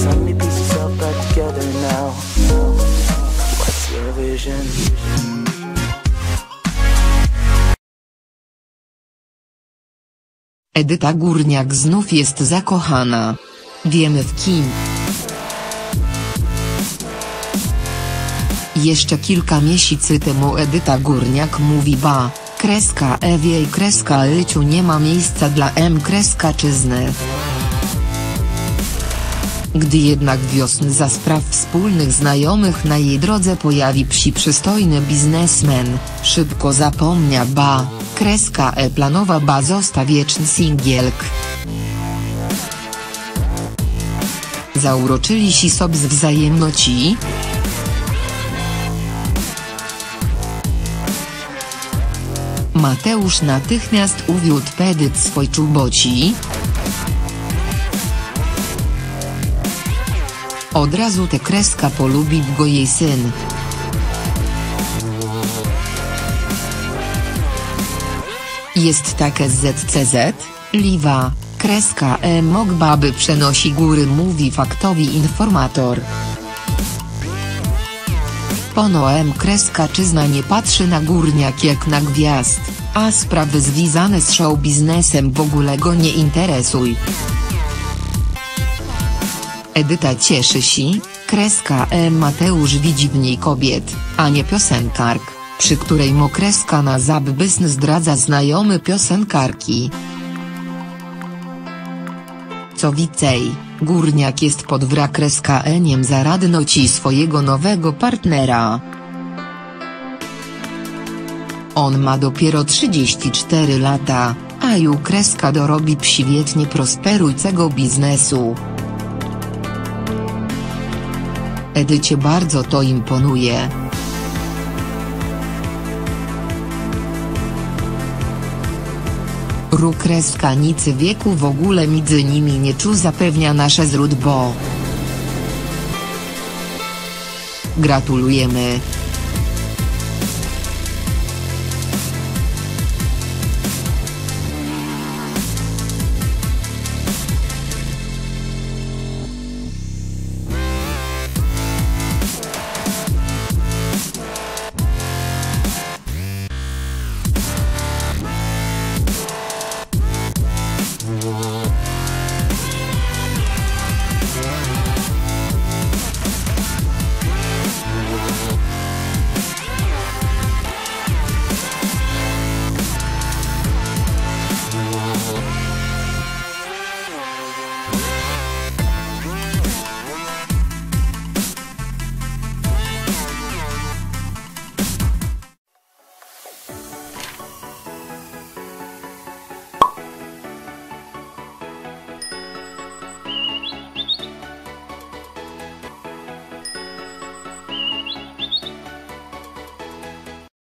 Yourself back together now. What's your vision? Edyta Górniak znów jest zakochana. Wiemy w kim. Jeszcze kilka miesięcy temu Edyta Górniak mówi ba, kreska Ewie i kreska nie ma miejsca dla M kreska czyzny. Gdy jednak wiosny za spraw wspólnych znajomych na jej drodze pojawi psi przystojny biznesmen, szybko zapomnia ba, kreska E planowa ba zosta wieczny singielk. Zauroczyli si sob z wzajemności? Mateusz natychmiast uwiódł pedyt swoj czuboci. Od razu tę kreska polubił go jej syn. Jest takie ZCZ, Liwa, kreska E Mogbaby przenosi góry mówi faktowi informator. Pono M kreska czyzna nie patrzy na górniak jak na gwiazd, a sprawy związane z show biznesem w ogóle go nie interesuj. Edyta cieszy się, kreska E Mateusz widzi w niej kobiet, a nie piosenkark, przy której mo kreska na zabbysn zdradza znajomy piosenkarki. Co więcej, górniak jest pod wrak kreska Eniem zaradno ci swojego nowego partnera. On ma dopiero 34 lata, a ju kreska dorobi psiwietnie prosperującego biznesu. Edycie bardzo to imponuje. Rukreska nicy wieku w ogóle między nimi nie czu zapewnia nasze źródło. Gratulujemy.